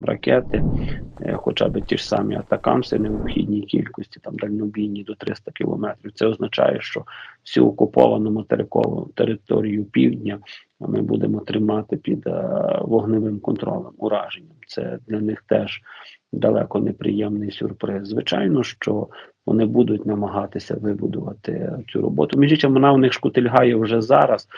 ракети, е, хоча б ті ж самі атакамси необхідній кількості, там дальнобійні до 300 кілометрів. Це означає, що всю окуповану материкову територію півдня ми будемо тримати під е, вогневим контролем, ураженням. Це для них теж далеко неприємний сюрприз. Звичайно, що вони будуть намагатися вибудувати цю роботу. Між іншим, вона у них шкутильгає вже зараз.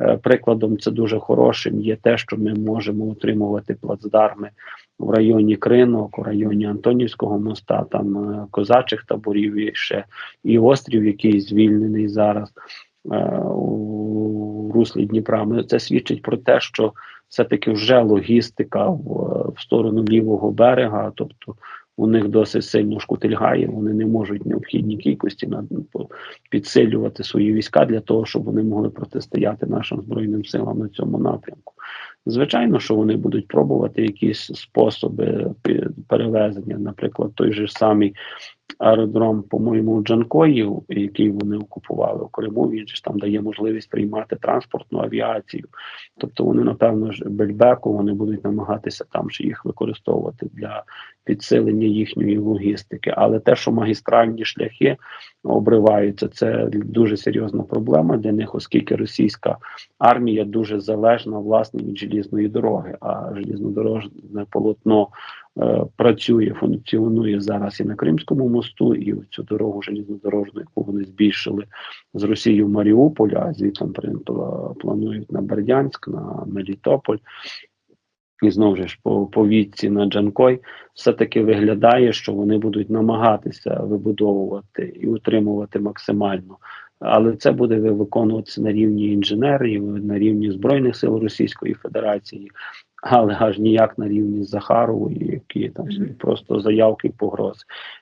Е, Прикладом це дуже хорошим є те, що ми можемо отримувати плацдарми в районі Кринок, у районі Антонівського моста, там е, козачих таборів і ще і острів, який звільнений зараз е, у руслі Дніпра. Це свідчить про те, що все-таки вже логістика в, в сторону лівого берега, тобто у них досить сильно шкутильгає, вони не можуть необхідні кількості підсилювати свої війська для того, щоб вони могли протистояти нашим збройним силам на цьому напрямку. Звичайно, що вони будуть пробувати якісь способи перевезення, наприклад, той же самий аеродром, по-моєму, у Джанкої, який вони окупували у Криму. Він ж там дає можливість приймати транспортну авіацію. Тобто вони, напевно, ж Бельбеку вони будуть намагатися там ж їх використовувати для підсилення їхньої логістики. Але те, що магістральні шляхи обриваються, це дуже серйозна проблема для них, оскільки російська армія дуже залежна власне від желізної дороги, а желізнодорожне полотно працює, функціонує зараз і на Кримському мосту, і цю дорогу желізнодорожну, яку вони збільшили з Росією в Маріуполь, а звідти при- планують на Бердянськ, на Мелітополь. І знову ж по, по відці на Джанкой все-таки виглядає, що вони будуть намагатися вибудовувати і утримувати максимально. Але це буде виконуватися на рівні інженерів, на рівні Збройних сил Російської Федерації, але аж ніяк на рівні Захарової, які там собі просто заявки погрози.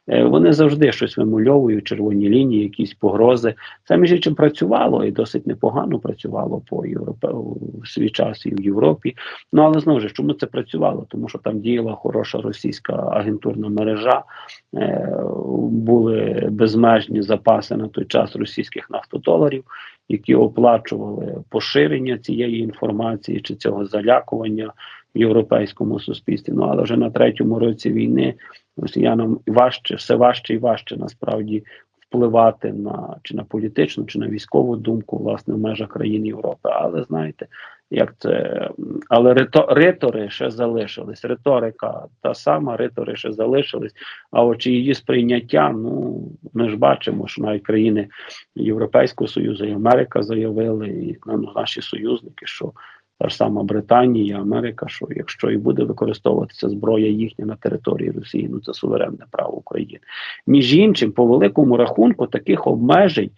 Е, Вони завжди щось вимульовують, червоні лінії, якісь погрози. Це між іншим працювало і досить непогано працювало по Європе в свій час і в Європі. Ну але знову ж чому це працювало? Тому що там діяла хороша російська агентурна мережа, е, були безмежні запаси на той час російських нафтодоларів, які оплачували поширення цієї інформації чи цього залякування в європейському суспільстві. Ну але вже на третьому році війни росіянам важче, все важче і важче насправді впливати на чи на політичну, чи на військову думку власне в межах країн Європи. Але знаєте, як це але рито, ритори ще залишились. Риторика та сама, ритори ще залишились. А от її сприйняття, ну ми ж бачимо, що навіть країни Європейського Союзу і Америка заявили, і ну, наші союзники, що та ж сама Британія, Америка, що якщо і буде використовуватися зброя їхня на території Росії, ну це суверенне право України. Між іншим, по великому рахунку, таких обмежень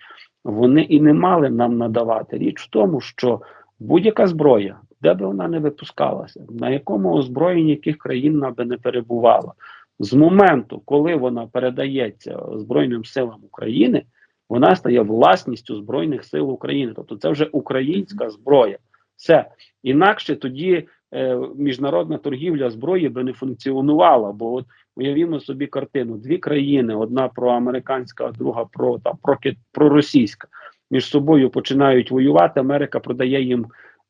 вони і не мали нам надавати. Річ в тому, що будь-яка зброя, де би вона не випускалася, на якому озброєнні яких країн вона би не перебувала, з моменту, коли вона передається Збройним силам України, вона стає власністю Збройних сил України. Тобто це вже українська зброя. Все інакше тоді е, міжнародна торгівля зброї би не функціонувала. Бо от уявімо собі картину: дві країни: одна проамериканська, друга про там про, проросійська. Між собою починають воювати. Америка продає їм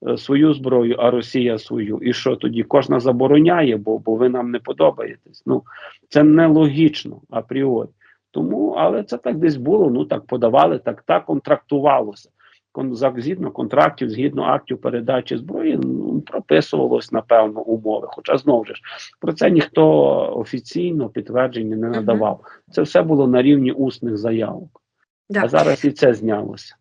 е, свою зброю, а Росія свою. І що тоді кожна забороняє, бо, бо ви нам не подобаєтесь. Ну це нелогічно апріорі. Тому, але це так десь було. Ну так подавали, так так контрактувалося. Згідно контрактів, згідно актів передачі зброї, ну, прописувалось напевно умови. Хоча знову ж про це ніхто офіційно підтвердження не надавав. Це все було на рівні усних заявок. Да. А зараз і це знялося.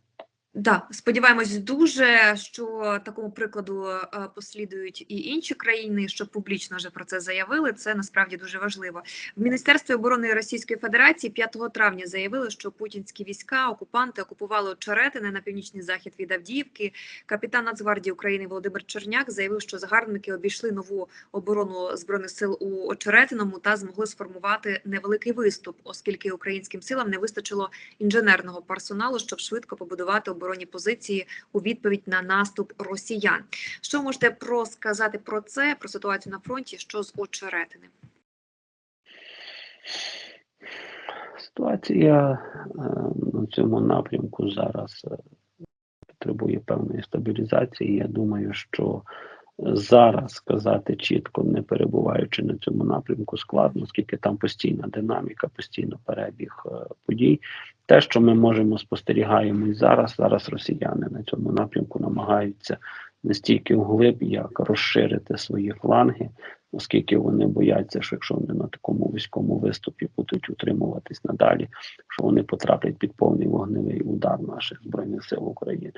Да, сподіваємось дуже, що такому прикладу е, послідують і інші країни, що публічно вже про це заявили. Це насправді дуже важливо. В Міністерстві оборони Російської Федерації 5 травня заявили, що путінські війська окупанти окупували Очеретине на північний захід від Авдіївки. Капітан Нацгвардії України Володимир Черняк заявив, що загарбники обійшли нову оборону збройних сил у Очеретиному та змогли сформувати невеликий виступ, оскільки українським силам не вистачило інженерного персоналу, щоб швидко побудувати оборонні позиції у відповідь на наступ росіян. Що можете про сказати про це, про ситуацію на фронті? Що з очеретини? Ситуація е, на цьому напрямку зараз е, потребує певної стабілізації. Я думаю, що Зараз сказати чітко, не перебуваючи на цьому напрямку, складно, оскільки там постійна динаміка, постійно перебіг е, подій. Те, що ми можемо спостерігаємо і зараз, зараз росіяни на цьому напрямку намагаються настільки вглиб, як розширити свої фланги, оскільки вони бояться, що якщо вони на такому військовому виступі будуть утримуватись надалі, що вони потраплять під повний вогневий удар наших збройних сил України.